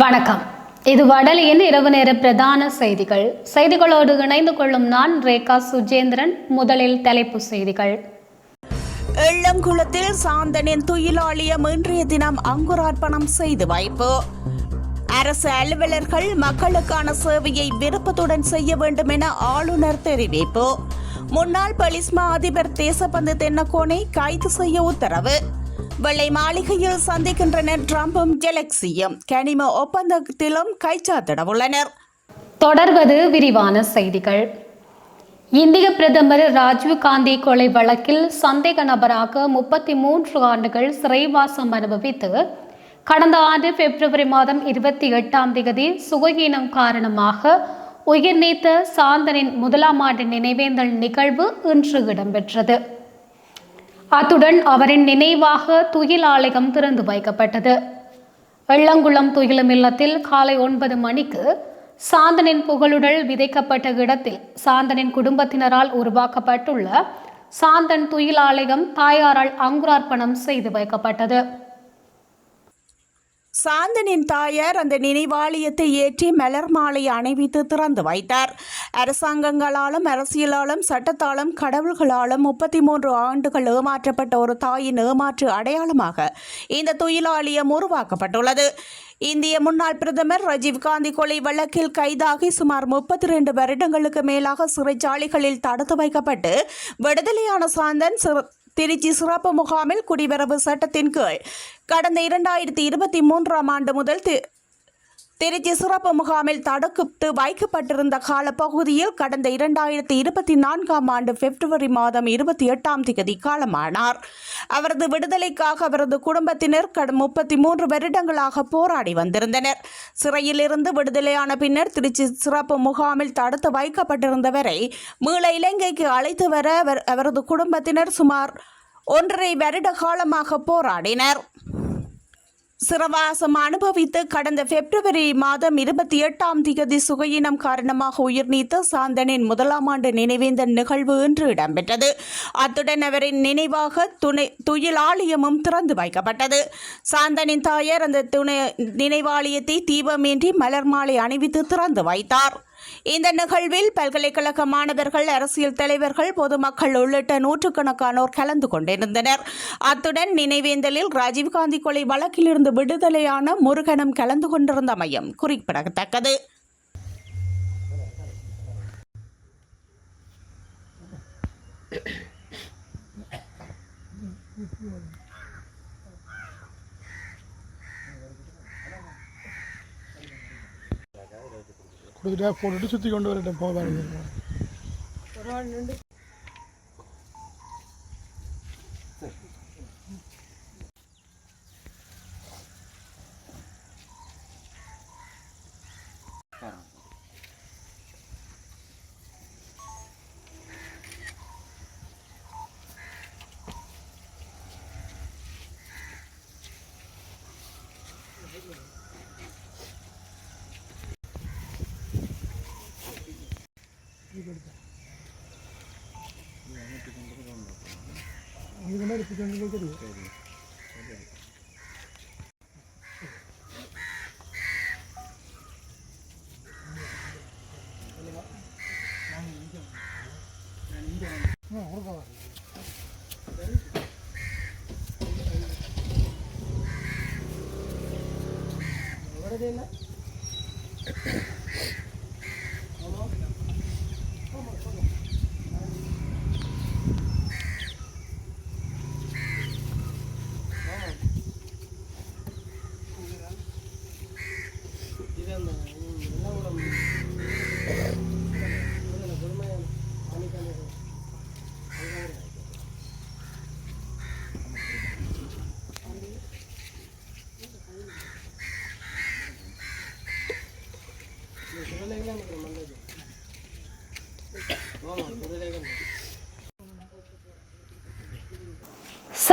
வணக்கம். இது வடலியின் இரவு நேர பிரதான செய்திகள். செய்திகளோடு இணைந்து கொள்ளும் நான் ரேகா சுஜேந்திரன் முதலில் தலைப்பு செய்திகள். எள்ளங்குளத்தில் சாந்தனின் துயிலாளியம் இன்றைய தினம் அங்குரார்ப்பணம் செய்து வைப்பு. அரசு அலுவலர்கள் மக்களுக்கான சேவையை விருப்பத்துடன் செய்ய வேண்டும் என ஆளுநர் தெரிவிப்பு. முன்னாள் பலிஸ்மா அதிபர் தேசபந்து தென்னக்கோனை கைது செய்ய உத்தரவு. வெள்ளை மாளிகையில் சந்திக்கின்றனர் டிரம்பும் ஜெலக்சியும். கனிம ஒப்பந்தத்திலும் கைச்சாத்திட உள்ளனர் தொடர்வது விரிவான செய்திகள். இந்திய பிரதமர் ராஜீவ் காந்தி கொலை வழக்கில் சந்தேக நபராக முப்பத்தி மூன்று ஆண்டுகள் சிறைவாசம் அனுபவித்து கடந்த ஆண்டு பிப்ரவரி மாதம் இருபத்தி எட்டாம் தேதி சுகஹீனம் காரணமாக உயிர் நீத்த சாந்தனின் முதலாம் ஆண்டு நினைவேந்தல் நிகழ்வு இன்று இடம்பெற்றது. அத்துடன் அவரின் நினைவாக துயில் ஆலயம் திறந்து வைக்கப்பட்டது. வெள்ளங்குளம் துயிலும் இல்லத்தில் காலை ஒன்பது மணிக்கு சாந்தனின் புகழுடல் விதைக்கப்பட்ட இடத்தில் சாந்தனின் குடும்பத்தினரால் உருவாக்கப்பட்டுள்ள சாந்தன் துயில் ஆலயம் தாயாரால் அங்குரார்ப்பணம் செய்து வைக்கப்பட்டது. சாந்தனின் தாயார் அந்த நினைவாலயத்தை ஏற்றி மலர் மாலை அணிவித்து திறந்து வைத்தார். அரசாங்கங்களாலும் அரசியலாலும் சட்டத்தாலும் கடவுள்களாலும் முப்பத்தி மூன்று ஆண்டுகள் ஏமாற்றப்பட்ட ஒரு தாயின் ஏமாற்று அடையாளமாக இந்த தொழிலாளியம் உருவாக்கப்பட்டுள்ளது. இந்திய முன்னாள் பிரதமர் ராஜீவ்காந்தி கொலை வழக்கில் கைதாகி சுமார் முப்பத்தி ரெண்டு வருடங்களுக்கு மேலாக சிறைச்சாலைகளில் தடுத்து வைக்கப்பட்டு விடுதலையான சாந்தன் திருச்சி சிறப்பு முகாமில் குடிவரவு சட்டத்தின் கீழ் கடந்த இரண்டாயிரத்தி இருபத்தி மூன்றாம் ஆண்டு முதல் திருச்சி சிறப்பு முகாமில் தடுத்து வைக்கப்பட்டிருந்த காலப்பகுதியில் கடந்த இரண்டாயிரத்தி இருபத்தி நான்காம் ஆண்டு பிப்ரவரி மாதம் இருபத்தி எட்டாம் தேதி காலமானார். அவரது விடுதலைக்காக அவரது குடும்பத்தினர் கடும் முப்பத்தி மூன்று வருடங்களாக போராடி வந்திருந்தனர். சிறையிலிருந்து விடுதலையான பின்னர் திருச்சி சிறப்பு முகாமில் தடுத்து வைக்கப்பட்டிருந்தவரை மீள இலங்கைக்கு அழைத்து வர அவரது குடும்பத்தினர் சுமார் ஒன்றரை வருட காலமாக போராடினர். சிறவாசம் அனுபவித்து கடந்த பிப்ரவரி மாதம் இருபத்தி எட்டாம் திகதி சுகையினம் காரணமாக உயிர் நீத்த சாந்தனின் முதலாம் ஆண்டு நினைவேந்த நிகழ்வு இன்று இடம்பெற்றது. அத்துடன் அவரின் நினைவாக துணை துயிலாலயமும் திறந்து வைக்கப்பட்டது. சாந்தனின் தாயார் அந்த துணை நினைவாலயத்தை தீபமேன்றி மலர் மாலை அணிவித்து திறந்து வைத்தார். இந்த நிகழ்வில் பல்கலைக்கழக மாணவர்கள் அரசியல் தலைவர்கள் பொதுமக்கள் உள்ளிட்ட நூற்றுக்கணக்கானோர் கலந்து கொண்டிருந்தனர். அத்துடன் நினைவேந்தலில் ராஜீவ்காந்தி கொலை வழக்கிலிருந்து விடுதலையான முருகனும் கலந்து கொண்டிருந்தமையும் குறிப்பிடத்தக்கது. கொடுத்துட்டா போட்டுட்டு சுற்றி கொண்டு வரட்டும் போதாது ഇതിനെ എടുപ്പിച്ചുകൊണ്ടിരിക്കും ഇവിടെ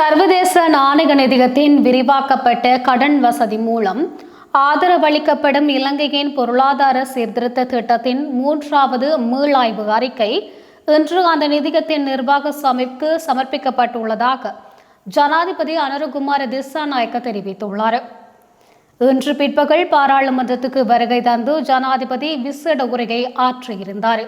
சர்வதேச நாணய நிதியத்தின் விரிவாக்கப்பட்ட கடன் வசதி மூலம் ஆதரவளிக்கப்படும் இலங்கையின் பொருளாதார சீர்திருத்த திட்டத்தின் மூன்றாவது மீளாய்வு அறிக்கை இன்று அந்த நிதியத்தின் நிர்வாக சமைப்புக்கு சமர்ப்பிக்கப்பட்டுள்ளதாக ஜனாதிபதி அனுரகுமார திசாநாயக்க தெரிவித்துள்ளார். இன்று பிற்பகல் பாராளுமன்றத்துக்கு வருகை தந்து ஜனாதிபதி விசேட உரையை ஆற்றியிருந்தார்.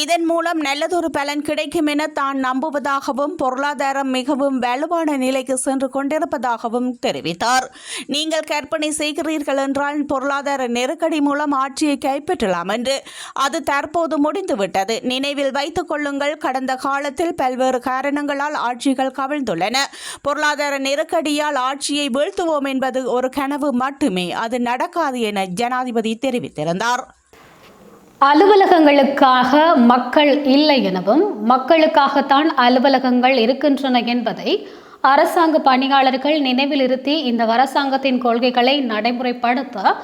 இதன் மூலம் நல்லதொரு பலன் கிடைக்கும் என தான் நம்புவதாகவும் பொருளாதாரம் மிகவும் வலுவான நிலைக்கு சென்று கொண்டிருப்பதாகவும் தெரிவித்தார். நீங்கள் கற்பனை செய்கிறீர்கள் என்றால் பொருளாதார நெருக்கடி மூலம் ஆட்சியை கைப்பற்றலாம் என்று. அது தற்போது முடிந்துவிட்டது. நினைவில் வைத்துக் கொள்ளுங்கள் கடந்த காலத்தில் பல்வேறு காரணங்களால் ஆட்சிகள் கவிழ்ந்துள்ளன. பொருளாதார நெருக்கடியால் ஆட்சியை வீழ்த்துவோம் என்பது ஒரு கனவு மட்டுமே அது நடக்காது என ஜனாதிபதி தெரிவித்திருந்தார். அலுவலகங்களுக்காக மக்கள் இல்லை எனவும் மக்களுக்காகத்தான் அலுவலகங்கள் இருக்கின்றன என்பதை அரசாங்க பணியாளர்கள் நினைவிலிருத்தி இந்த அரசாங்கத்தின் கொள்கைகளை நடைமுறைப்படுத்த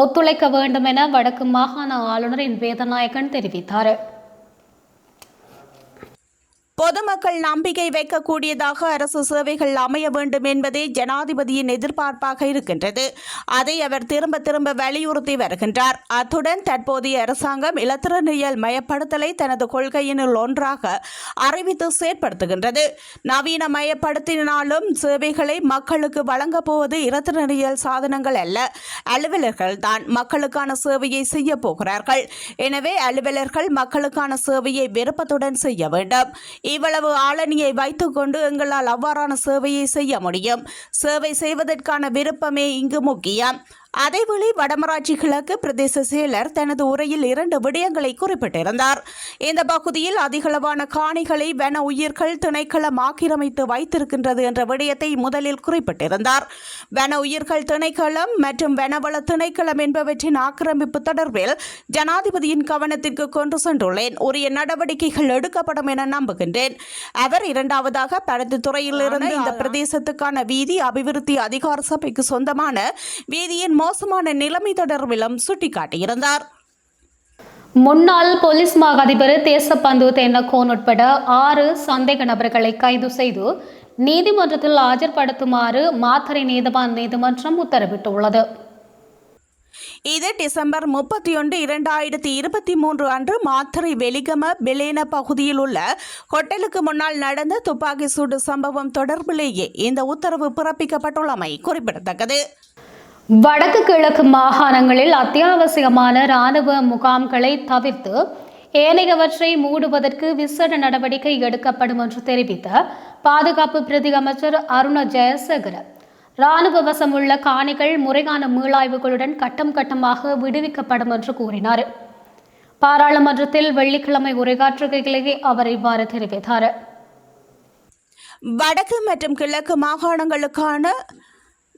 ஒத்துழைக்க வேண்டும் என வடக்கு மாகாண ஆளுநரின் வேதநாயகன் தெரிவித்தார். பொதுமக்கள் நம்பிக்கை வைக்கக்கூடியதாக அரசு சேவைகள் அமைய வேண்டும் என்பதே ஜனாதிபதியின் எதிர்பார்ப்பாக இருக்கின்றது. அதை அவர் திரும்ப திரும்ப வலியுறுத்தி வருகின்றார். அத்துடன் தற்போதைய அரசாங்கம் இலத்திரனியல் மயப்படுத்தலை தனது கொள்கையினுள் ஒன்றாக அறிவித்து செயற்படுத்துகின்றது. நவீனமயப்படுத்தினாலும் சேவைகளை மக்களுக்கு வழங்கப் போவது இலத்திரனியல் சாதனங்கள் அல்ல. அலுவலர்கள் தான் மக்களுக்கான சேவையை செய்ய போகிறார்கள். எனவே அலுவலர்கள் மக்களுக்கான சேவையை விருப்பத்துடன் செய்ய வேண்டும். இவ்வளவு ஆளணியை வைத்துக்கொண்டு எங்களால் அவ்வாறான சேவையை செய்ய முடியும். சேவை செய்வதற்கான விருப்பமே இங்கு முக்கியம். அதேவேளை வடமராட்சி கிழக்கு பிரதேச செயலர் தனது உரையில் இரண்டு விடயங்களை குறிப்பிட்டிருந்தார். இந்த பகுதியில் அதிகளவான காணிகளை வன உயிர்கள் திணைக்களம் ஆக்கிரமித்து வைத்திருக்கின்றது என்ற விடயத்தை முதலில் குறிப்பிட்டிருந்தார். வன உயிர்கள் திணைக்களம் மற்றும் வனவள திணைக்களம் என்பவற்றின் ஆக்கிரமிப்பு தொடர்பில் ஜனாதிபதியின் கவனத்திற்கு கொண்டு சென்றுள்ளேன். உரிய நடவடிக்கைகள் எடுக்கப்படும் என நம்புகின்றேன். அவர் இரண்டாவதாக பரந்து துறையிலிருந்து இந்த பிரதேசத்துக்கான வீதி அபிவிருத்தி அதிகார சபைக்கு சொந்தமான வீதியின் மோசமான நிலைமை தொடர்பிலும் சுட்டிக்காட்டியிருந்தார். முன்னாள் போலீஸ் மா அதிபர் தேசப்பந்து தென்னக்கோன் உட்பட ஆறு சந்தேக நபர்களை கைது செய்து நீதிமன்றத்தில் ஆஜர்படுத்துமாறு மாத்தறை நீதவான் நீதிமன்றம் உத்தரவிட்டுள்ளது. இது டிசம்பர் முப்பத்தி ஒன்று இரண்டாயிரத்தி இருபத்தி மூன்று அன்று மாத்தறை வெலிகம பெலேன பகுதியில் உள்ள ஹோட்டலுக்கு முன்னால் நடந்த துப்பாக்கி சூடு சம்பவம் தொடர்பிலேயே இந்த உத்தரவு பிறப்பிக்கப்பட்டுள்ளமை குறிப்பிடத்தக்கது. வடக்கு கிழக்கு மாகாணங்களில் அத்தியாவசியமான இராணுவ முகாம்களை தவிர்த்து ஏனையவற்றை மூடுவதற்கு விசேட நடவடிக்கை எடுக்கப்படும் என்று தெரிவித்த பாதுகாப்பு பிரதி அமைச்சர் அருண ஜெயசேகர. இராணுவ வசம் உள்ள காணிகள் முறையான மீளாய்வுகளுடன் கட்டம் கட்டமாக விடுவிக்கப்படும் என்று கூறினார். பாராளுமன்றத்தில் வெள்ளிக்கிழமை உரையாற்றுகையிலேயே அவர் இவ்வாறு தெரிவித்தார். வடக்கு மற்றும் கிழக்கு மாகாணங்களுக்கான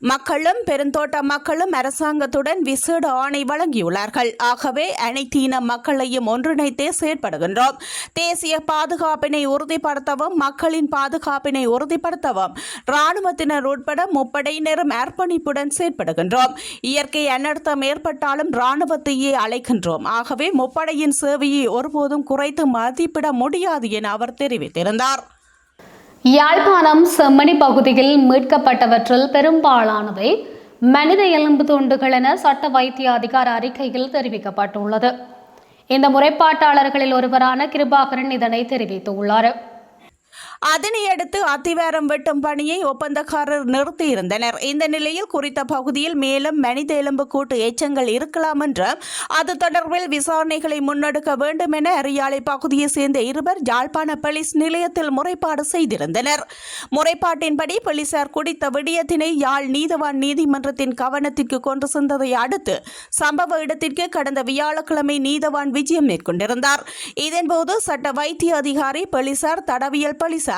மக்களும் பெருந்தோட்ட மக்களும் அரசாங்கத்துடன் விசேட ஆணை வழங்கியுள்ளார்கள். ஆகவே அனைத்தீன மக்களையும் ஒன்றிணைத்தே செயற்படுகின்றோம். தேசிய பாதுகாப்பினை உறுதிப்படுத்தவும் மக்களின் பாதுகாப்பினை உறுதிப்படுத்தவும் இராணுவத்தினர் உட்பட முப்படையினரும் அர்ப்பணிப்புடன் செயற்படுகின்றோம். இயற்கை அனர்த்தம் ஏற்பட்டாலும் இராணுவத்தையே அழைக்கின்றோம். ஆகவே முப்படையின் சேவையை ஒருபோதும் குறைத்து மதிப்பிட முடியாது என அவர் தெரிவித்திருந்தார். யாழ்ப்பாணம் செம்மணி பகுதியில் மீட்கப்பட்டவற்றில் பெரும்பாலானவை மனித எலும்பு துண்டுகள் என சட்ட வைத்திய அதிகார அறிக்கையில் தெரிவிக்கப்பட்டுள்ளது. இந்த முறைப்பாட்டாளர்களில் ஒருவரான கிருபாகரன் இதனை தெரிவித்துள்ளார். அதனையடுத்து அத்திவாரம் வெட்டும் பணியை ஒப்பந்தக்காரர் நிறுத்தியிருந்தனர். இந்த நிலையில் குறித்த பகுதியில் மேலும் மனித எலும்பு கூட்டு எச்சங்கள் இருக்கலாம் என்றும் அது தொடர்பில் விசாரணைகளை முன்னெடுக்க வேண்டும் என அரியாலை பகுதியை சேர்ந்த இருவர் யாழ்ப்பாண போலீஸ் நிலையத்தில் முறைப்பாடு செய்திருந்தனர். முறைப்பாட்டின்படி போலீசார் குடித்த விடயத்தினை யாழ் நீதவான் நீதிமன்றத்தின் கவனத்திற்கு கொண்டு சென்றதை அடுத்து சம்பவ இடத்திற்கு கடந்த வியாழக்கிழமை நீதவான் விஜயம் மேற்கொண்டிருந்தார். இதன்போது சட்ட வைத்திய அதிகாரி போலீசார் தடவியல் போலீசார்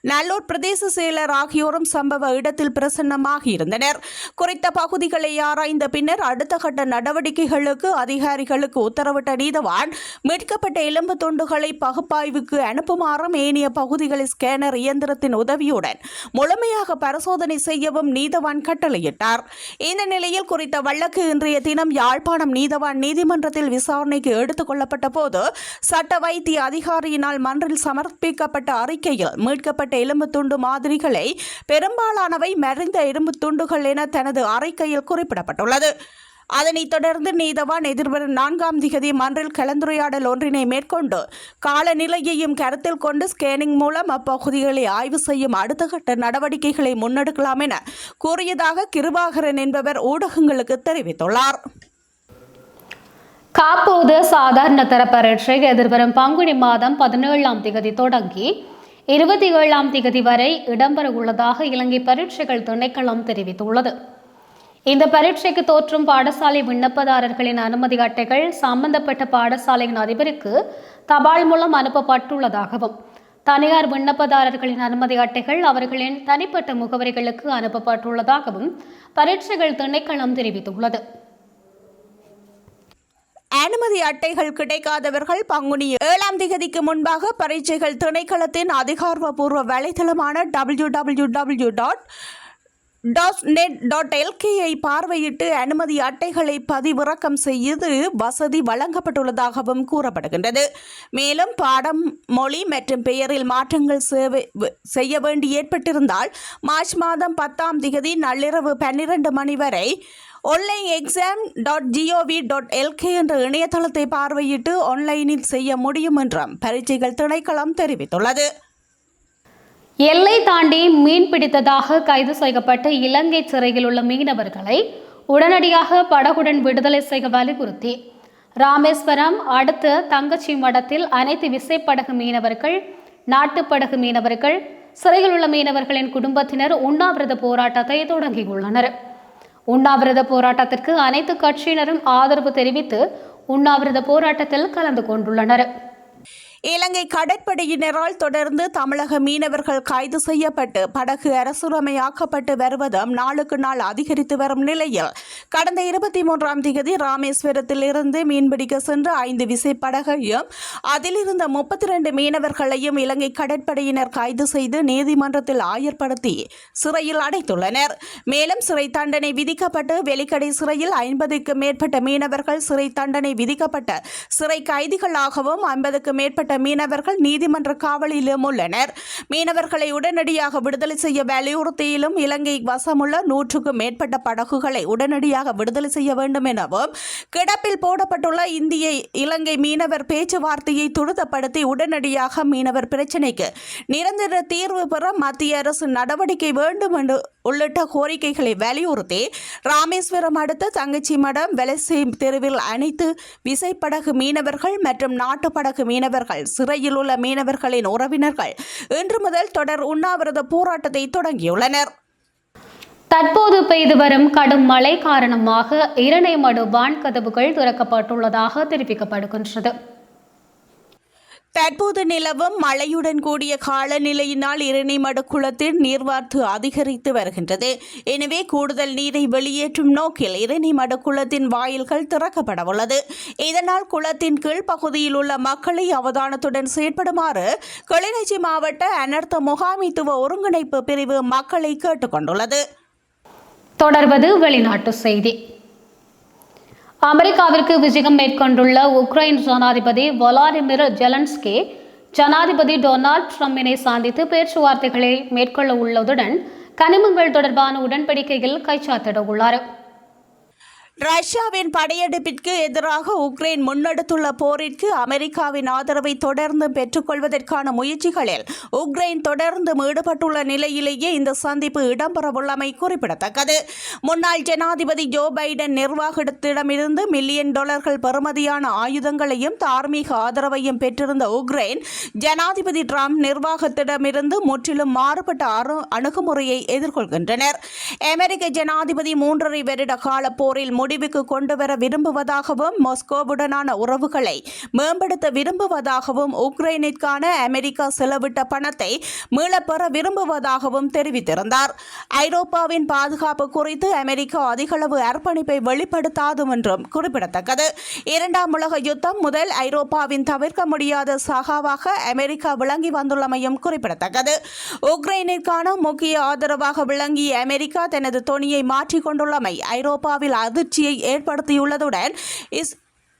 நல்லூர் பிரதேச செயலர் ஆகியோரும் சம்பவ இடத்தில் பிரசன்னமாக இருந்தனர். குறித்த பகுதிகளை ஆராய்ந்த பின்னர் அடுத்த கட்ட நடவடிக்கைகளுக்கு அதிகாரிகளுக்கு உத்தரவிட்ட நீதவான் மீட்கப்பட்ட எலும்பு துண்டுகளை பகுப்பாய்வுக்கு அனுப்புமாறும் ஏனைய பகுதிகளை ஸ்கேனர் இயந்திரத்தின் உதவியுடன் முழுமையாக பரிசோதனை செய்யவும் நீதவான் கட்டளையிட்டார். இந்த நிலையில் குறித்த வழக்கு இன்றைய தினம் யாழ்ப்பாணம் நீதவான் நீதிமன்றத்தில் விசாரணைக்கு எடுத்துக் கொள்ளப்பட்ட போது சட்ட வைத்திய அதிகாரியினால் மன்றில் சமர்ப்பிக்கப்பட்ட அறிக்கையில் மீட்கப்பட்ட எலும்பு துண்டு மாதிரிகளை பெரும்பாலானவை மறைந்த எலும்பு துண்டுகள் என தனது அறிக்கையில் குறிப்பிடப்பட்டுள்ளது. அதனைத் தொடர்ந்து நீதவான் எதிர்வரும் நான்காம் திகதி மன்றில் கலந்துரையாடல் ஒன்றினை மேற்கொண்டு காலநிலையையும் கருத்தில் கொண்டு ஸ்கேனிங் மூலம் அப்பகுதிகளை ஆய்வு செய்யும் அடுத்த கட்ட நடவடிக்கைகளை முன்னெடுக்கலாம் என கூறியதாக கிருபாகரன் என்பவர் ஊடகங்களுக்கு தெரிவித்துள்ளார். காப்போது சாதாரண தர பரீட்சை எதிர்வரும் பங்குனி மாதம் பதினேழாம் திகதி தொடங்கி இருபத்தி ஏழாம் திகதி வரை இடம்பெற உள்ளதாக இலங்கை பரீட்சைகள் திணைக்களம் தெரிவித்துள்ளது. இந்த பரீட்சைக்கு தோற்றும் பாடசாலை விண்ணப்பதாரர்களின் அனுமதி அட்டைகள் சம்பந்தப்பட்ட பாடசாலையின் அதிபருக்கு தபால் மூலம் அனுப்பப்பட்டுள்ளதாகவும் தனியார் விண்ணப்பதாரர்களின் அனுமதி அட்டைகள் அவர்களின் தனிப்பட்ட முகவரிகளுக்கு அனுப்பப்பட்டுள்ளதாகவும் பரீட்சைகள் திணைக்களம் தெரிவித்துள்ளது. அனுமதி அட்டைகள் கிடைக்காதவர்கள் பங்குனி ஏழாம் திகதிக்கு முன்பாக பரீட்சைகள் திணைக்களத்தின் அதிகாரப்பூர்வ வலைதளமான W W W dot doenets dot எல்கேயை பார்வையிட்டு அனுமதி அட்டைகளை பதிவிறக்கம் செய்து வசதி வழங்கப்பட்டுள்ளதாகவும் கூறப்படுகின்றது. மேலும் பாடம் மொழி மற்றும் பெயரில் மாற்றங்கள் சேவை செய்ய வேண்டி ஏற்பட்டிருந்தால் மார்ச் மாதம் பத்தாம் திகதி நள்ளிரவு பன்னிரண்டு மணி வரை online exam dot G O V dot L K என்ற இணையதளத்தை பார்வையிட்டு ஆன்லைனில் செய்ய முடியும் என்றும் பரீட்சைகள் திணைக்களம் தெரிவித்துள்ளது. எல்லை தாண்டி மீன் பிடித்ததாக கைது செய்யப்பட்ட இலங்கை சிறையில் உள்ள மீனவர்களை உடனடியாக படகுடன் விடுதலை செய்ய வலியுறுத்தி. ராமேஸ்வரம் அடுத்த தங்கச்சி மடத்தில் அனைத்து விசைப்படகு மீனவர்கள் நாட்டுப்படகு மீனவர்கள் சிறையில் உள்ள மீனவர்களின் குடும்பத்தினர் உண்ணாவிரத போராட்டத்தை தொடங்கியுள்ளனர். உண்ணாவிரத போராட்டத்திற்கு அனைத்து கட்சியினரும் ஆதரவு தெரிவித்து உண்ணாவிரத போராட்டத்தில் கலந்து கொண்டுள்ளனர். இலங்கை கடற்படையினரால் தொடர்ந்து தமிழக மீனவர்கள் கைது செய்யப்பட்டு படகு அரசுரமையாக்கப்பட்டு வருவதும் நாளுக்கு நாள் அதிகரித்து வரும் நிலையில் கடந்த இருபத்தி மூன்றாம் தேதி ராமேஸ்வரத்தில் இருந்து மீன்பிடிக்க சென்ற ஐந்து விசைப்படகையும் அதிலிருந்த முப்பத்தி ரெண்டு மீனவர்களையும் இலங்கை கடற்படையினர் கைது செய்து நீதிமன்றத்தில் ஆயர்படுத்தி சிறையில் அடைத்துள்ளனர். மேலும் சிறை தண்டனை விதிக்கப்பட்டு வெலிக்கடை சிறையில் ஐம்பதுக்கும் மேற்பட்ட மீனவர்கள் சிறை தண்டனை விதிக்கப்பட்ட சிறை கைதிகளாகவும் ஐம்பதுக்கும் மேற்பட்ட மீனவர்கள் நீதிமன்ற காவலிலும் உள்ளனர். மீனவர்களை உடனடியாக விடுதலை செய்ய வலியுறுத்தியிலும் இலங்கை வசமுள்ள நூற்றுக்கும் மேற்பட்ட படகுகளை உடனடியாக விடுதலை செய்ய வேண்டும் எனவும் கிடப்பில் போடப்பட்டுள்ள இந்திய இலங்கை மீனவர் பேச்சுவார்த்தையை துரிதப்படுத்தி உடனடியாக மீனவர் பிரச்சினைக்கு நிரந்தர தீர்வு பெற மத்திய அரசு நடவடிக்கை வேண்டும் என்று உள்ளிட்ட கோரிக்கைகளை வலியுறுத்தி ராமேஸ்வரம் அடுத்த தங்கச்சி மடம் வெலசி தெருவில் அனைத்து விசைப்படகு மீனவர்கள் மற்றும் நாட்டுப்படகு மீனவர்கள் சிறையில் உள்ள மீனவர்களின் உறவினர்கள் இன்று முதல் தொடர் உண்ணாவிரத போராட்டத்தை தொடங்கியுள்ளனர். தற்போது பெய்து வரும் கடும் மழை காரணமாக இரணைமடு வான் கதவுகள் திறக்கப்பட்டுள்ளதாக தெரிவிக்கப்படுகின்றது. தற்போது நிலவும் மழையுடன் கூடிய காலநிலையினால் இரணிமட குளத்தில் நீர்வார்த்து அதிகரித்து வருகின்றது. எனவே கூடுதல் நீரை வெளியேற்றும் நோக்கில் இரணிமட குளத்தின் வாயில்கள் திறக்கப்பட உள்ளது. இதனால் குளத்தின் கீழ் பகுதியில் உள்ள மக்களை அவதானத்துடன் செயற்படுமாறு கிளிநொச்சி மாவட்ட அனர்த்த முகாமித்துவ ஒருங்கிணைப்பு பிரிவு மக்களை கேட்டுக்கொண்டுள்ளது. தொடர்வது வெளிநாட்டு செய்தி. அமெரிக்காவிற்கு விஜயம் மேற்கொண்டுள்ள உக்ரைன் ஜனாதிபதி வொலாடிமிர் ஜெலன்ஸ்கி ஜனாதிபதி டொனால்ட் ட்ரம்பினை சந்தித்து பேச்சுவார்த்தைகளை மேற்கொள்ள உள்ளதுடன் கனிமங்கள் தொடர்பான உடன்படிக்கையில் கைச்சாத்திட உள்ளார் ரஷ்யாவின் படையெடுப்பிற்கு எதிராக உக்ரைன் முன்னெடுத்துள்ள போரிற்கு அமெரிக்காவின் ஆதரவை தொடர்ந்து பெற்றுக்கொள்வதற்கான முயற்சிகளில் உக்ரைன் தொடர்ந்து ஈடுபட்டுள்ள நிலையிலேயே இந்த சந்திப்பு இடம்பெறவுள்ளமை குறிப்பிடத்தக்கது. முன்னாள் ஜனாதிபதி ஜோ பைடன் நிர்வாகத்திடமிருந்து மில்லியன் டாலர்கள் பெறுமதியான ஆயுதங்களையும் தார்மீக ஆதரவையும் பெற்றிருந்த உக்ரைன் ஜனாதிபதி டிரம்ப் நிர்வாகத்திடமிருந்து முற்றிலும் மாறுபட்ட அரு அணுகுமுறையை எதிர்கொள்கின்றனர். அமெரிக்க ஜனாதிபதி மூன்றரை வருட கால போரில் முடிவுக்கு கொண்டுவர விரும்புவதாகவும் மாஸ்கோவுடனான உறவுகளை மேம்படுத்த விரும்புவதாகவும் உக்ரைனிற்கான அமெரிக்கா செலவிட்ட பணத்தை மீளப்பெற விரும்புவதாகவும் தெரிவித்திருந்தார். ஐரோப்பாவின் பாதுகாப்பு குறித்து அமெரிக்கா அதிகளவு அர்ப்பணிப்பை வெளிப்படுத்தாது என்றும் குறிப்பிடத்தக்கது. இரண்டாம் உலக யுத்தம் முதல் ஐரோப்பாவின் தவிர்க்க முடியாத சகாவாக அமெரிக்கா விளங்கி வந்துள்ளமையும் குறிப்பிடத்தக்கது. உக்ரைனிற்கான முக்கிய ஆதரவாக விளங்கிய அமெரிக்கா தனது தொனியை மாற்றிக் கொண்டுள்ளமை ஐரோப்பாவில் அதிர்ச்சியை ஏற்படுத்தியுள்ளதுடன் இஸ்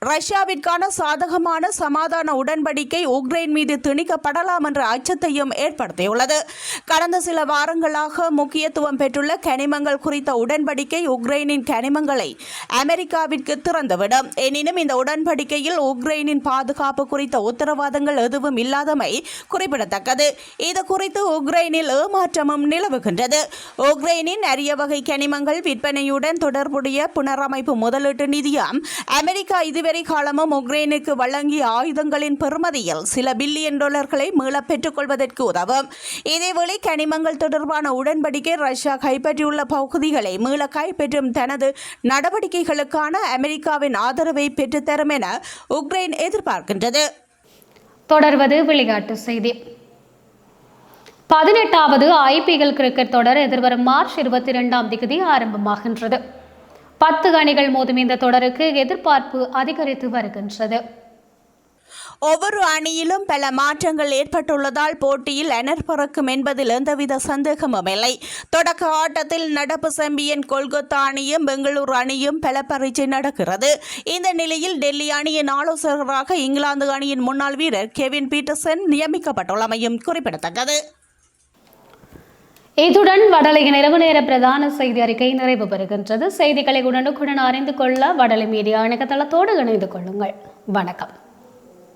ரஷ்யாவிற்கான சாதகமான சமாதான உடன்படிக்கை உக்ரைன் மீது திணிக்கப்படலாம் என்ற அச்சத்தையும் ஏற்படுத்தியுள்ளது. கடந்த சில வாரங்களாக முக்கியத்துவம் பெற்றுள்ள கனிமங்கள் குறித்த உடன்படிக்கை உக்ரைனின் கனிமங்களை அமெரிக்காவிற்கு திறந்துவிடும். எனினும் இந்த உடன்படிக்கையில் உக்ரைனின் பாதுகாப்பு குறித்த உத்தரவாதங்கள் எதுவும் இல்லாதமை குறிப்பிடத்தக்கது. இது குறித்து உக்ரைனில் ஏமாற்றமும் நிலவுகின்றது. உக்ரைனின் அரிய வகை கனிமங்கள் விற்பனையுடன் தொடர்புடைய புனரமைப்பு முதலீட்டு நிதியம் அமெரிக்கா இதுவரை காலமும் உக்ரைனுக்கு வழங்கிய ஆயுதங்களின் பெறுமதியில் சில பில்லியன் டாலர்களை மீளப் பெற்றுக்கொள்வதற்கு உதவும். இதேவேளை கனிமங்கள் தொடர்பான உடன்படிக்கை ரஷ்யா கைப்பற்றியுள்ள பகுதிகளை மீள கைப்பற்றும் தனது நடவடிக்கைகளுக்கான அமெரிக்காவின் ஆதரவை பெற்றுத்தரும் என உக்ரைன் எதிர்பார்க்கின்றது. தொடர்வது விளையாட்டு செய்தி. பதினெட்டாவது ஐபிஎல் கிரிக்கெட் தொடர் எதிர்வரும் மார்ச் இருபத்தி இரண்டாம் தேதி ஆரம்பமாகின்றது. பத்து அணிகள் மோதும் இந்த தொடருக்கு எதிர்பார்ப்பு அதிகரித்து வருகின்றது. ஒவ்வொரு அணியிலும் பல மாற்றங்கள் ஏற்பட்டுள்ளதால் போட்டியில் அனர் பறக்கும் என்பதில் எந்தவித சந்தேகமும் இல்லை. தொடக்க ஆட்டத்தில் நடப்பு சாம்பியன் கொல்கத்தா அணியும் பெங்களூரு அணியும் பல பரீட்சை நடக்கிறது. இந்த நிலையில் டெல்லி அணியின் ஆலோசகராக இங்கிலாந்து அணியின் முன்னாள் வீரர் கெவின் பீட்டர்சன் நியமிக்கப்பட்டுள்ளமையும் குறிப்பிடத்தக்கது. இத்துடன் வடலையின் இரவு நேர பிரதான செய்தி அறிக்கை நிறைவு பெறுகின்றது. செய்திகளை உடனுக்குடன் அறிந்து கொள்ள வடலை மீடியா இணையதளத்தோடு இணைந்து கொள்ளுங்கள். வணக்கம்.